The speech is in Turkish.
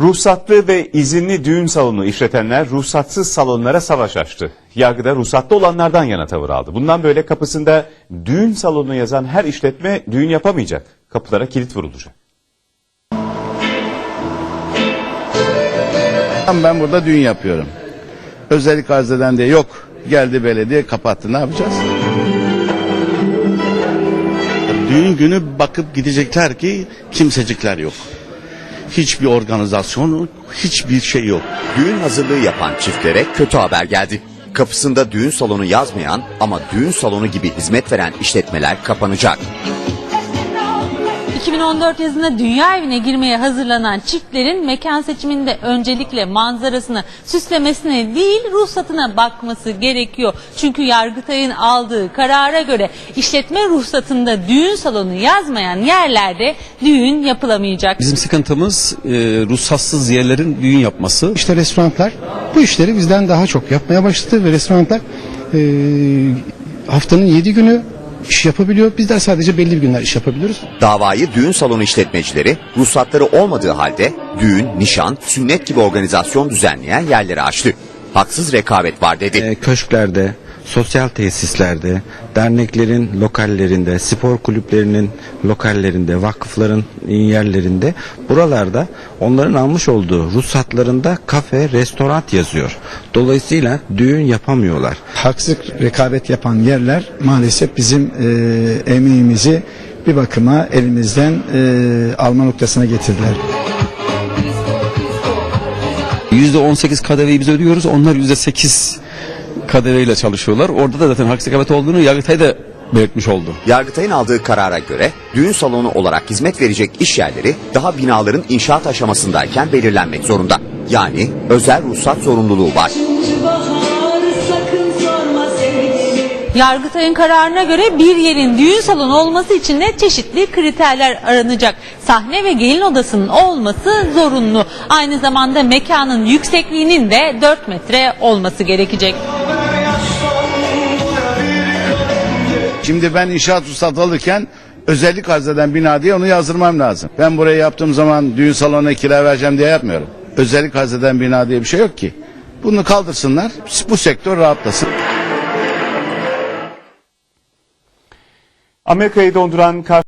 Ruhsatlı ve izinli düğün salonu işletenler ruhsatsız salonlara savaş açtı. Yargıda ruhsatlı olanlardan yana tavır aldı. Bundan böyle kapısında düğün salonu yazan her işletme düğün yapamayacak. Kapılara kilit vurulacak. Ben burada düğün yapıyorum. Özellik arz eden de yok. Geldi belediye kapattı ne yapacağız? Düğün günü bakıp gidecekler ki kimsecikler yok. Hiçbir organizasyon, hiçbir şey yok. Düğün hazırlığı yapan çiftlere kötü haber geldi. Kapısında düğün salonu yazmayan ama düğün salonu gibi hizmet veren işletmeler kapanacak. 2014 yazında dünya evine girmeye hazırlanan çiftlerin mekan seçiminde öncelikle manzarasını süslemesine değil ruhsatına bakması gerekiyor. Çünkü Yargıtay'ın aldığı karara göre işletme ruhsatında düğün salonu yazmayan yerlerde düğün yapılamayacak. Bizim sıkıntımız e, ruhsatsız yerlerin düğün yapması. İşte restoranlar bu işleri bizden daha çok yapmaya başladı ve restoranlar e, haftanın 7 günü iş yapabiliyor. Bizler sadece belli bir günler iş yapabiliyoruz. Davayı düğün salonu işletmecileri ruhsatları olmadığı halde düğün, nişan, sünnet gibi organizasyon düzenleyen yerleri açtı. Haksız rekabet var dedi. E, köşklerde, sosyal tesislerde, derneklerin lokallerinde, spor kulüplerinin lokallerinde, vakıfların yerlerinde buralarda onların almış olduğu ruhsatlarında kafe, restoran yazıyor. Dolayısıyla düğün yapamıyorlar. Haksız rekabet yapan yerler maalesef bizim e, emeğimizi bir bakıma elimizden e, alma noktasına getirdiler. %18 KDV'yi biz ödüyoruz. Onlar %8 İle çalışıyorlar. Orada da zaten haksız rekabet olduğunu Yargıtay da belirtmiş oldu. Yargıtay'ın aldığı karara göre düğün salonu olarak hizmet verecek iş yerleri daha binaların inşaat aşamasındayken belirlenmek zorunda. Yani özel ruhsat zorunluluğu var. Yargıtay'ın kararına göre bir yerin düğün salonu olması için de çeşitli kriterler aranacak. Sahne ve gelin odasının olması zorunlu. Aynı zamanda mekanın yüksekliğinin de 4 metre olması gerekecek. Şimdi ben inşaat ruhsatı alırken özellik arz eden bina diye onu yazdırmam lazım. Ben burayı yaptığım zaman düğün salonuna kira vereceğim diye yapmıyorum. Özellik arz eden bina diye bir şey yok ki. Bunu kaldırsınlar, bu sektör rahatlasın. Amerika'yı donduran